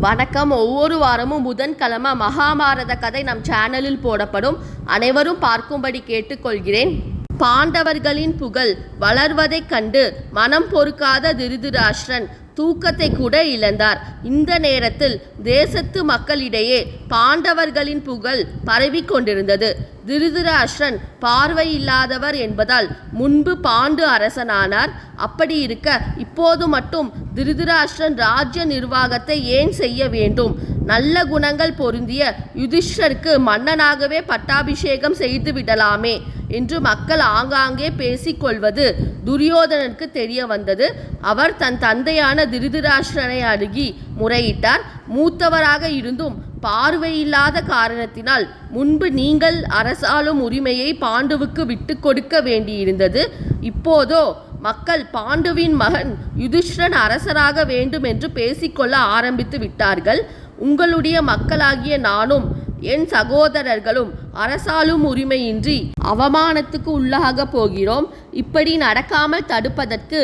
வணக்கம். ஒவ்வொரு வாரமும் புதன்கிழமை மகாபாரத கதை நம் சேனலில் போடப்படும். அனைவரும் பார்க்கும்படி கேட்டுக்கொள்கிறேன். பாண்டவர்களின் புகழ் வளர்வதைக் கண்டு மனம் பொறுக்காத திருதராஷ்டிரன் தூக்கத்தை கூட இழந்தார். இந்த நேரத்தில் தேசத்து மக்களிடையே பாண்டவர்களின் புகழ் பரவி கொண்டிருந்தது. திருதராஷ்டிரன் பார்வையில்லாதவர் என்பதால் முன்பு பாண்டு அரசனானார். அப்படி இருக்க இப்போது மட்டும் திருதராஷ்டிரன் ராஜ்ய நிர்வாகத்தை ஏன் செய்ய வேண்டும்? நல்ல குணங்கள் பொருந்திய யுதிஷ்டருக்கு மன்னனாகவே பட்டாபிஷேகம் செய்து விடலாமே என்று மக்கள் ஆங்காங்கே பேசிக்கொள்வது துரியோதனனுக்கு தெரிய வந்தது. அவர் தன் தந்தையான திருதராஷ்டிரனை அணுகி முறையிட்டார். மூத்தவராக இருந்தும் பார்வையில்லாத காரணத்தினால் முன்பு நீங்கள் அரசாளும் உரிமையை பாண்டுவுக்கு விட்டு கொடுக்க வேண்டியிருந்தது. இப்போதோ மக்கள் பாண்டுவின் மகன் யுதிஷ்டன் அரசராக வேண்டும் என்று பேசிக்கொள்ள ஆரம்பித்து விட்டார்கள். உங்களுடைய மக்களாகிய நானும் என் சகோதரர்களும் அரசாளும் உரிமையின்றி அவமானத்துக்கு உள்ளாக போகிறோம். இப்படி நடக்காமல் தடுப்பதற்கு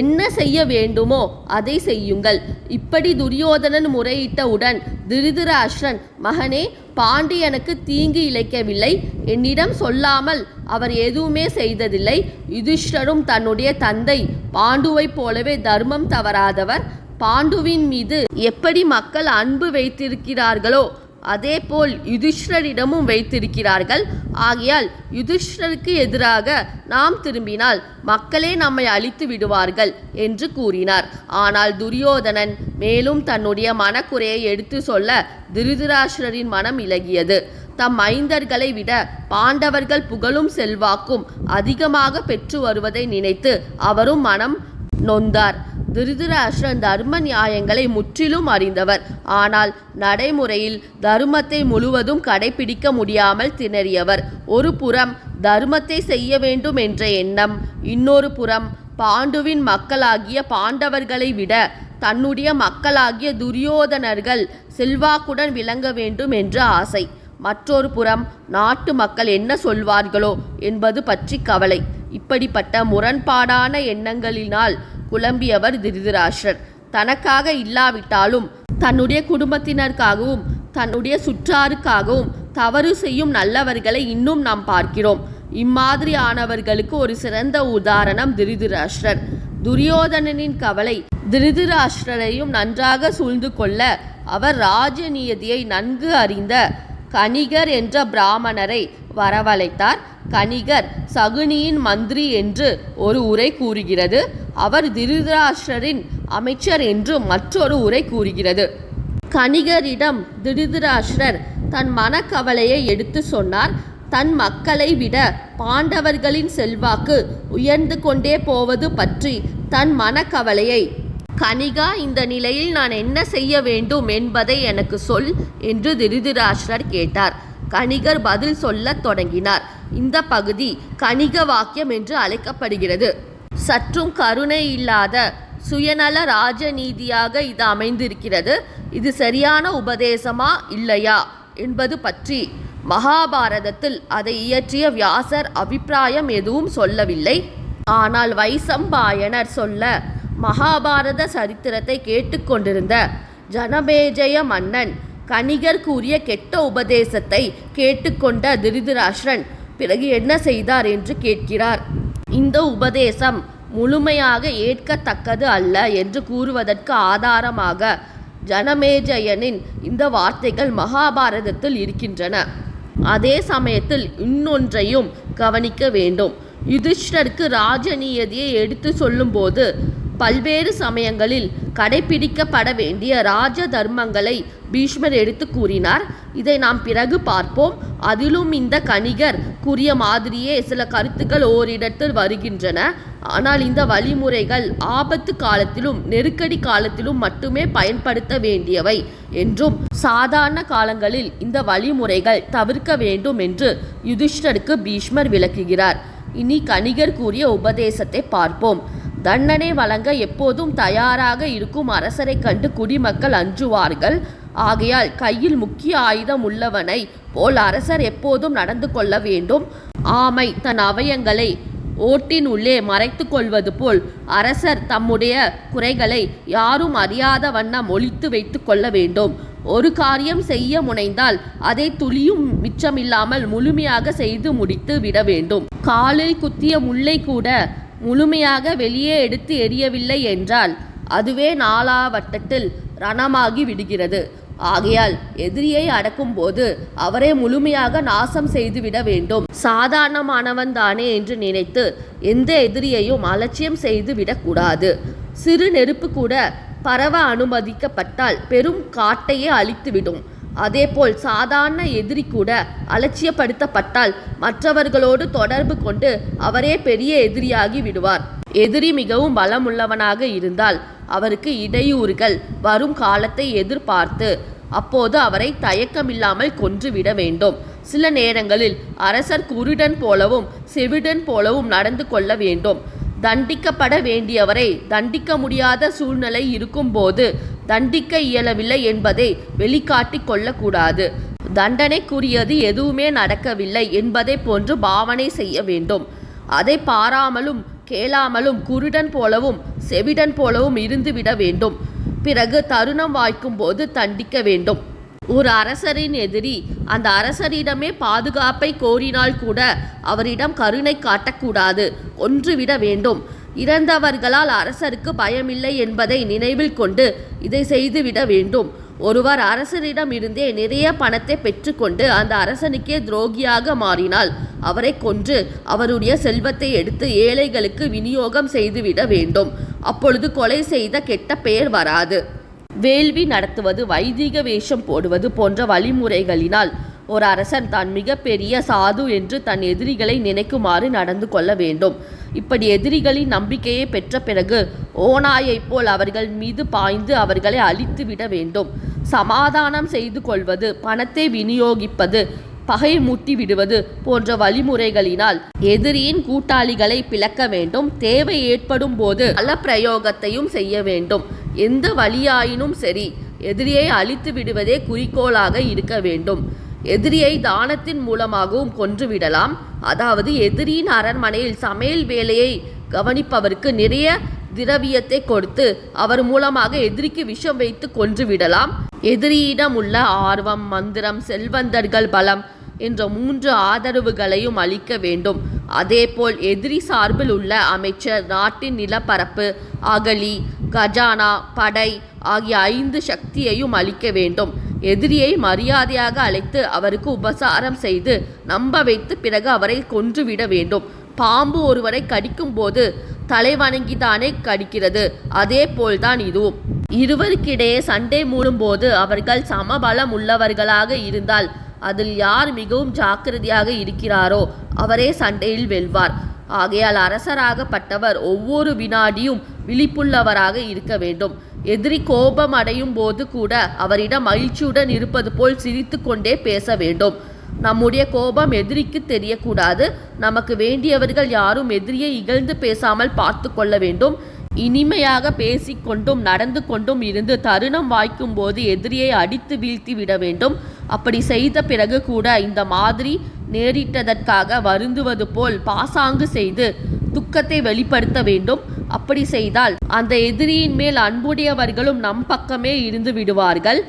என்ன செய்ய வேண்டுமோ அதை செய்யுங்கள். இப்படி துரியோதனன் முறையிட்டவுடன் திருதராஷ்டிரன் மகனே பாண்டியனுக்கு தீங்கு இழைக்கவில்லை. என்னிடம் சொல்லாமல் அவர் எதுவுமே செய்ததில்லை. யுதிஷ்டரும் தன்னுடைய தந்தை பாண்டுவைப் போலவே தர்மம் தவறாதவர். பாண்டுவின் மீது எப்படி மக்கள் அன்பு வைத்திருக்கிறார்களோ அதேபோல் யுதிஷ்டரிடமும் வைத்திருக்கிறார்கள். ஆகையால் யுதிஷ்டருக்கு எதிராக நாம் திரும்பினால் மக்களே நம்மை அழித்து விடுவார்கள் என்று கூறினார். ஆனால் துரியோதனன் மேலும் தன்னுடைய மனக்குறையை எடுத்து சொல்ல திருதராஷ்டரின் மனம் இலகியது. தம் ஐந்தர்களை விட பாண்டவர்கள் புகழும் செல்வாக்கும் அதிகமாக பெற்று வருவதை நினைத்து அவரும் மனம் நொந்தார். திருதராஷ்டிரன் தர்ம நியாயங்களை முற்றிலும் அறிந்தவர். ஆனால் நடைமுறையில் தர்மத்தை முழுவதும் கடைபிடிக்க முடியாமல் திணறியவர். ஒரு புறம் தர்மத்தை செய்ய வேண்டும் என்ற எண்ணம் இன்னொரு புறம் பாண்டுவின் மக்களாகிய பாண்டவர்களை விட தன்னுடைய மக்களாகிய துரியோதனர்கள் செல்வாக்குடன் விளங்க வேண்டும் என்ற ஆசை. மற்றொரு புறம் நாட்டு மக்கள் என்ன சொல்வார்களோ என்பது பற்றி கவலை. இப்படிப்பட்ட முரண்பாடான எண்ணங்களினால் குழம்பியவர் திருதராஷ்டிரர். தனக்காக இல்லாவிட்டாலும் தன்னுடைய குடும்பத்தினருக்காகவும் தன்னுடைய சுற்றாருக்காகவும் தவறு செய்யும் நல்லவர்களை இன்னும் நாம் பார்க்கிறோம். இம்மாதிரியானவர்களுக்கு ஒரு சிறந்த உதாரணம் திருதராஷ்டிரர். துரியோதனனின் கவலை திருதராஷ்டிரரையும் நன்றாக சூழ்ந்து கொள்ள அவர் ராஜநியதியை நன்கு அறிந்த கணிகர் என்ற பிராமணரை வரவழைத்தார். கணிகர் சகுனியின் மந்திரி என்று ஒரு உரை கூறுகிறது. அவர் திருதராஷ்டரின் அமைச்சர் என்று மற்றொரு உரை கூறுகிறது. கணிகரிடம் திருதராஷ்டர் தன் மனக்கவலையை எடுத்து சொன்னார். தன் மக்களை விட பாண்டவர்களின் செல்வாக்கு உயர்ந்து கொண்டே போவது பற்றி தன் மனக்கவலையை கனிகா இந்த நிலையில் நான் என்ன செய்ய வேண்டும் என்பதை எனக்கு சொல் என்று திருதராஷ்டிரர் கேட்டார். கணிகர் பதில் சொல்லத் தொடங்கினார். இந்த பகுதி கணிக வாக்கியம் என்று அழைக்கப்படுகிறது. சற்றும் கருணை இல்லாத சுயநல ராஜநீதியாக இது அமைந்திருக்கிறது. இது சரியான உபதேசமா இல்லையா என்பது பற்றி மகாபாரதத்தில் அதை இயற்றிய வியாசர் அபிப்பிராயம் எதுவும் சொல்லவில்லை. ஆனால் வைசம்பாயனர் சொல்ல மகாபாரத சரித்திரத்தை கேட்டுக்கொண்டிருந்த ஜனமேஜய மன்னன் கணிகர் கூறிய கெட்ட உபதேசத்தை கேட்டுக்கொண்ட திருதராஷ்டிரன் பிறகு என்ன செய்தார் என்று கேட்கிறார். இந்த உபதேசம் முழுமையாக ஏற்கத்தக்கது அல்ல என்று கூறுவதற்கு ஆதாரமாக ஜனமேஜயனின் இந்த வார்த்தைகள் மகாபாரதத்தில் இருக்கின்றன. அதே சமயத்தில் இன்னொன்றையும் கவனிக்க வேண்டும். யுதிஷ்டருக்கு ராஜநியதியை எடுத்து சொல்லும்போது பல்வேறு சமயங்களில் கடைபிடிக்கப்பட வேண்டிய ராஜ தர்மங்களை பீஷ்மர் எடுத்து கூறினார். இதை நாம் பிறகு பார்ப்போம். அதிலும் இந்த கணிகர் கூறிய மாதிரியே சில கருத்துக்கள் ஓரிடத்தில் வருகின்றன. ஆனால் இந்த வழிமுறைகள் ஆபத்து காலத்திலும் நெருக்கடி காலத்திலும் மட்டுமே பயன்படுத்த வேண்டியவை என்றும் சாதாரண காலங்களில் இந்த வழிமுறைகள் தவிர்க்க வேண்டும் என்று யுதிஷ்டருக்கு பீஷ்மர் விளக்குகிறார். இனி கணிகர் கூறிய உபதேசத்தை பார்ப்போம். தண்டனை வழங்க எப்போதும் தயாராக இருக்கும் அரசரை கண்டு குடிமக்கள் அஞ்சுவார்கள். ஆகையால் கையில் முக்கிய ஆயுதம் உள்ளவனை போல் அரசர் எப்போதும் நடந்து கொள்ள வேண்டும். ஆமை தன் அவயங்களை ஓட்டின் உள்ளே மறைத்து கொள்வது போல் அரசர் தம்முடைய குறைகளை யாரும் அறியாத வண்ணம் ஒழித்து வைத்து கொள்ள வேண்டும். ஒரு காரியம் செய்ய முனைந்தால் அதை துளியும் மிச்சமில்லாமல் முழுமையாக செய்து முடித்து விட வேண்டும். காலில் குத்திய முல்லை கூட முழுமையாக வெளியே எடுத்து எரியவில்லை என்றால் அதுவே நாலாவட்டத்தில் ரணமாகி விடுகிறது. ஆகையால் எதிரியை அடக்கும்போது அவரை முழுமையாக நாசம் செய்துவிட வேண்டும். சாதாரணமானவன் தானே என்று நினைத்து எந்த எதிரியையும் அலட்சியம் செய்து விடக்கூடாது சிறு நெருப்பு கூட பரவ அனுமதிக்கப்பட்டால் பெரும் காட்டையே அழித்துவிடும். அதேபோல் சாதாரண எதிரி கூட அலட்சியப்படுத்தப்பட்டால் மற்றவர்களோடு தொடர்பு கொண்டு அவரே பெரிய எதிரியாகி விடுவார். எதிரி மிகவும் பலமுள்ளவனாக இருந்தால் அவருக்கு இடையூறுகள் வரும் காலத்தை எதிர்பார்த்து அப்போது அவரை தயக்கமில்லாமல் கொன்றுவிட வேண்டும். சில நேரங்களில் அரசர் குருடன் போலவும் செவிடன் போலவும் நடந்து கொள்ள வேண்டும். தண்டிக்கப்பட வேண்டியவரை தண்டிக்க முடியாத சூழ்நிலை இருக்கும்போது தண்டிக்க இயலவில்லை என்பதை வெளிக்காட்டிக் கொள்ளக்கூடாது. தண்டனைக்குரியது எதுவுமே நடக்கவில்லை என்பதை போன்று பாவனை செய்ய வேண்டும். அதை பாராமலும் கேளாமலும் குருடன் போலவும் செவிடன் போலவும் இருந்துவிட வேண்டும். பிறகு தருணம் வாய்க்கும் போது தண்டிக்க வேண்டும். ஒரு அரசரின் எதிரி அந்த அரசரிடமே பாதுகாப்பை கோரினால் கூட அவரிடம் கருணை காட்டக்கூடாது ஒன்றுவிட வேண்டும். இறந்தவர்களால் அரசருக்கு பயமில்லை என்பதை நினைவில் கொண்டு இதை செய்துவிட வேண்டும். ஒருவர் அரசரிடம் இருந்தே நிறைய பணத்தை பெற்றுக்கொண்டு அந்த அரசனுக்கே துரோகியாக மாறினால் அவரை கொன்று அவருடைய செல்வத்தை எடுத்து ஏழைகளுக்கு விநியோகம் செய்துவிட வேண்டும். அப்பொழுது கொலை செய்த கெட்ட பெயர் வராது. வேள்வி நடத்துவது வைதிக வேஷம் போடுவது போன்ற வழிமுறைகளினால் ஒரு அரசன் தான் மிகப்பெரிய சாது என்று தன் எதிரிகளை நினைக்குமாறு நடந்து கொள்ள வேண்டும். இப்படி எதிரிகளின் நம்பிக்கையை பெற்ற பிறகு ஓநாயைப் போல் அவர்கள் மீது பாய்ந்து அவர்களை அழித்து விட வேண்டும். சமாதானம் செய்து கொள்வது பணத்தை விநியோகிப்பது பகை மூட்டி விடுவது போன்ற வழிமுறைகளினால் எதிரியின் கூட்டாளிகளை பிளக்க வேண்டும். தேவை ஏற்படும் போது பல பிரயோகத்தையும் செய்ய வேண்டும். எந்த வழியாயினும் சரி எதிரியை அழித்து விடுவதே குறிக்கோளாக இருக்க வேண்டும். எதிரியை தானத்தின் மூலமாகவும் கொன்றுவிடலாம் அதாவது எதிரியின் அரண்மனையில் சமையல் வேலையை கவனிப்பவருக்கு நிறைய திரவியத்தை கொடுத்து அவர் மூலமாக எதிரிக்கு விஷம் வைத்து கொன்றுவிடலாம் எதிரியிடம் உள்ள ஆர்வம் மந்திரம் செல்வந்தர்கள் பலம் என்ற மூன்று ஆதரவுகளையும் அளிக்க வேண்டும். அதேபோல் எதிரி சார்பில் உள்ள அமைச்சர் நாட்டின் நிலப்பரப்பு அகலி கஜானா படை ஆகிய ஐந்து சக்தியையும் அளிக்க வேண்டும். எதிரியை மரியாதையாக அழைத்து அவருக்கு உபசாரம் செய்து நம்ப வைத்து பிறகு அவரை கொன்றுவிட வேண்டும். பாம்பு ஒருவரை கடிக்கும் போது தலை வணங்கிதானே கடிக்கிறது. அதே போல்தான் இதுவும். இருவருக்கிடையே சண்டை மூடும்போது அவர்கள் சமபலம் உள்ளவர்களாக இருந்தால் அதில் யார் மிகவும் ஜாக்கிரதையாக இருக்கிறாரோ அவரே சண்டையில் வெல்வார். ஆகையால் அரசராகப்பட்டவர் ஒவ்வொரு வினாடியும் விழிப்புள்ளவராக இருக்க வேண்டும். எதிரி கோபம் அடையும் போது கூட அவரிடம் மகிழ்ச்சியுடன் இருப்பது போல் சிரித்து கொண்டே பேச வேண்டும். நம்முடைய கோபம் எதிரிக்கு தெரியக்கூடாது. நமக்கு வேண்டியவர்கள் யாரும் எதிரியை இகழ்ந்து பேசாமல் பார்த்து கொள்ள வேண்டும். இனிமையாக பேசிக்கொண்டும் நடந்து கொண்டும் இருந்து தருணம் வாய்க்கும் போது எதிரியை அடித்து வீழ்த்தி விட வேண்டும். அப்படி செய்த பிறகு கூட இந்த மாதிரி நேரிட்டதற்காக வருந்துவது போல் பாசாங்கு செய்து துக்கத்தை வெளிப்படுத்த வேண்டும். அப்படி செய்தால் அந்த எதிரியின் மேல் அன்புடையவர்களும் நம் பக்கமே இருந்து விடுவார்கள்.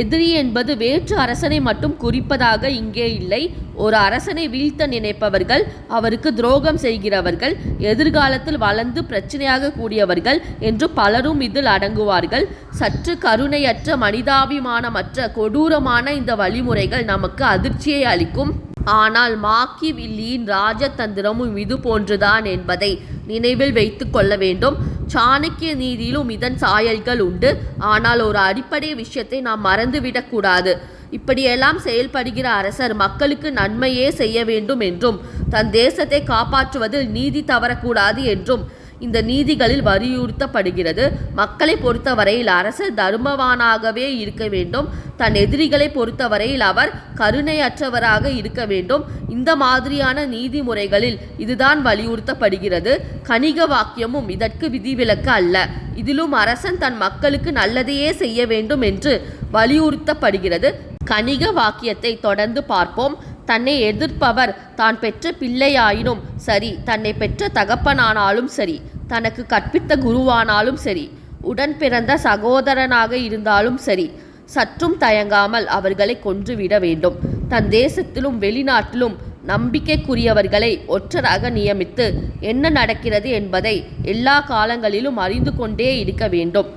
எதிரி என்பது வேற்று அரசனை மட்டும் குறிப்பதாக இங்கே இல்லை. ஒரு அரசனை வீழ்த்த நினைப்பவர்கள் அவருக்கு துரோகம் செய்கிறவர்கள் எதிர்காலத்தில் வளர்ந்து பிரச்சனையாக கூடியவர்கள் என்று பலரும் இதில் அடங்குவார்கள். சற்று கருணையற்ற மனிதாபிமானமற்ற கொடூரமான இந்த வழிமுறைகள் நமக்கு அதிர்ச்சியை அளிக்கும். ஆனால் மாக்கி வில்லியின் ராஜதந்திரமும் இது போன்றுதான் என்பதை நினைவில் வைத்து கொள்ள வேண்டும். சாணக்கிய நீதியிலும் இதன் சாயல்கள் உண்டு. ஆனால் ஒரு அடிப்படை விஷயத்தை நாம் மறந்துவிடக்கூடாது இப்படியெல்லாம் செயல்படுகிற அரசர் மக்களுக்கு நன்மையே செய்ய வேண்டும் என்றும் தன் தேசத்தை காப்பாற்றுவதில் நீதி தவறக்கூடாது என்றும் இந்த நீதிகளில் வலியுறுத்தப்படுகிறது. மக்களை பொறுத்தவரையில் அரசர் தர்மவானாகவே இருக்க வேண்டும். தன் எதிரிகளை பொறுத்தவரையில் அவர் கருணையற்றவராக இருக்க வேண்டும். இந்த மாதிரியான நீதிமுறைகளில் இதுதான் வலியுறுத்தப்படுகிறது. கணிக வாக்கியமும் இதற்கு விதிவிலக்கு அல்ல. இதிலும் அரசன் தன் மக்களுக்கு நல்லதையே செய்ய வேண்டும் என்று வலியுறுத்தப்படுகிறது. கணிக வாக்கியத்தை தொடர்ந்து பார்ப்போம். தன்னை எதிர்ப்பவர் தான் பெற்ற பிள்ளையாயினும் சரி தன்னை பெற்ற தகப்பனானாலும் சரி தனக்கு கற்பித்த குருவானாலும் சரி உடன் பிறந்த சகோதரனாக இருந்தாலும் சரி சற்றும் தயங்காமல் அவர்களை கொன்றுவிட வேண்டும். தன் தேசத்திலும் வெளிநாட்டிலும் நம்பிக்கைக்குரியவர்களை ஒற்றராக நியமித்து என்ன நடக்கிறது என்பதை எல்லா காலங்களிலும் அறிந்து கொண்டே இருக்க வேண்டும்.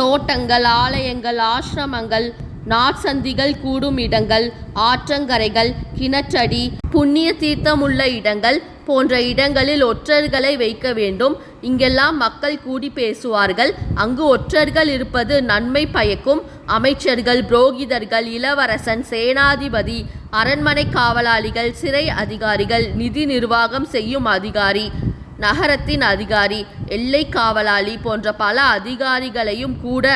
தோட்டங்கள் ஆலயங்கள் ஆசிரமங்கள் நாட்சந்திகள் கூடும் இடங்கள் ஆற்றங்கரைகள் கிணற்றடி புண்ணிய தீர்த்தமுள்ள இடங்கள் போன்ற இடங்களில் ஒற்றர்களை வைக்க வேண்டும். இங்கெல்லாம் மக்கள் கூடி பேசுவார்கள். அங்கு ஒற்றர்கள் இருப்பது நன்மை பயக்கும். அமைச்சர்கள் புரோகிதர்கள் இளவரசன் சேனாதிபதி அரண்மனை காவலாளிகள் சிறை அதிகாரிகள் நிதி நிர்வாகம் செய்யும் அதிகாரி நகரத்தின் அதிகாரி எல்லை காவலாளி போன்ற பல அதிகாரிகளையும் கூட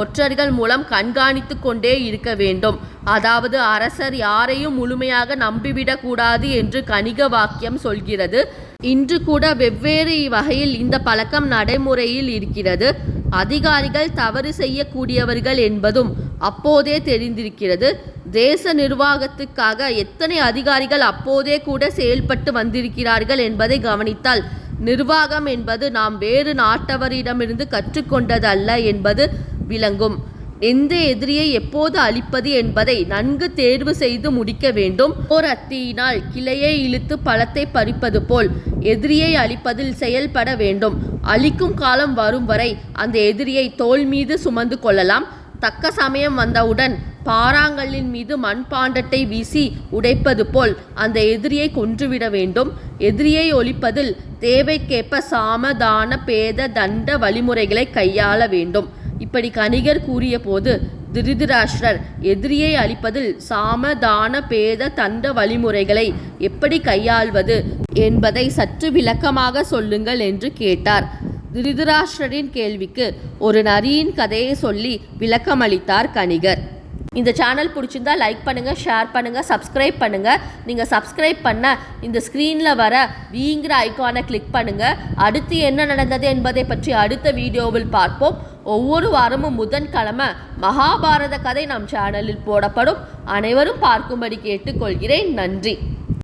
ஒற்றர்கள் மூலம் கண்காணித்து கொண்டே இருக்க வேண்டும். அதாவது அரசர் யாரையும் முழுமையாக நம்பிவிடக்கூடாது என்று கணிக வாக்கியம் சொல்கிறது. இன்று கூட வெவ்வேறு வகையில் இந்த பழக்கம் நடைமுறையில் இருக்கிறது. அதிகாரிகள் தவறு செய்யக்கூடியவர்கள் என்பதும் அப்போதே தெரிந்திருக்கிறது. தேச நிர்வாகத்துக்காக எத்தனை அதிகாரிகள் அப்போதே கூட செயல்பட்டு வந்திருக்கிறார்கள் என்பதை கவனித்தால் நிர்வாகம் என்பது நாம் வேறு நாட்டவரிடமிருந்து கற்றுக்கொண்டது அல்ல என்பது விளங்கும். எந்த எதிரியை எப்போது அழிப்பது என்பதை நன்கு தேர்வு செய்து முடிக்க வேண்டும். ஓர் அத்தியினால் கிளையை இழுத்து பழத்தை பறிப்பது போல் எதிரியை அழிப்பதில் செயல்பட வேண்டும். அழிக்கும் காலம் வரும் வரை அந்த எதிரியை தோள் மீது சுமந்து கொள்ளலாம். தக்க சமயம் வந்தவுடன் பாறாங்கல்லின் மீது மண்பாண்டத்தை வீசி உடைப்பது போல் அந்த எதிரியை கொன்றுவிட வேண்டும். எதிரியை ஒழிப்பதில் தேவைக்கேற்ப சாமதான பேத தண்ட வழிமுறைகளை கையாள வேண்டும். இப்படி கணிகர் கூறிய போது திருதிராஷ்டர் எதிரியை அழிப்பதில் சாமதான பேத தண்ட வழிமுறைகளை எப்படி கையாள்வது என்பதை சற்று விளக்கமாக சொல்லுங்கள் என்று கேட்டார். திருதராஷ்டரின் கேள்விக்கு ஒரு நரியின் கதையை சொல்லி விளக்கமளித்தார் கணிகர். இந்த சேனல் பிடிச்சிருந்தா லைக் பண்ணுங்கள் ஷேர் பண்ணுங்கள் சப்ஸ்கிரைப் பண்ணுங்கள் நீங்கள் சப்ஸ்கிரைப் பண்ண இந்த ஸ்க்ரீனில் வர வீங்கிற ஐக்கானை கிளிக் பண்ணுங்கள் அடுத்து என்ன நடந்தது என்பதை பற்றி அடுத்த வீடியோவில் பார்ப்போம். ஒவ்வொரு வாரமும் புதன்கிழமை மகாபாரத கதை நம் சேனலில் போடப்படும். அனைவரும் பார்க்கும்படி கேட்டுக்கொள்கிறேன். நன்றி.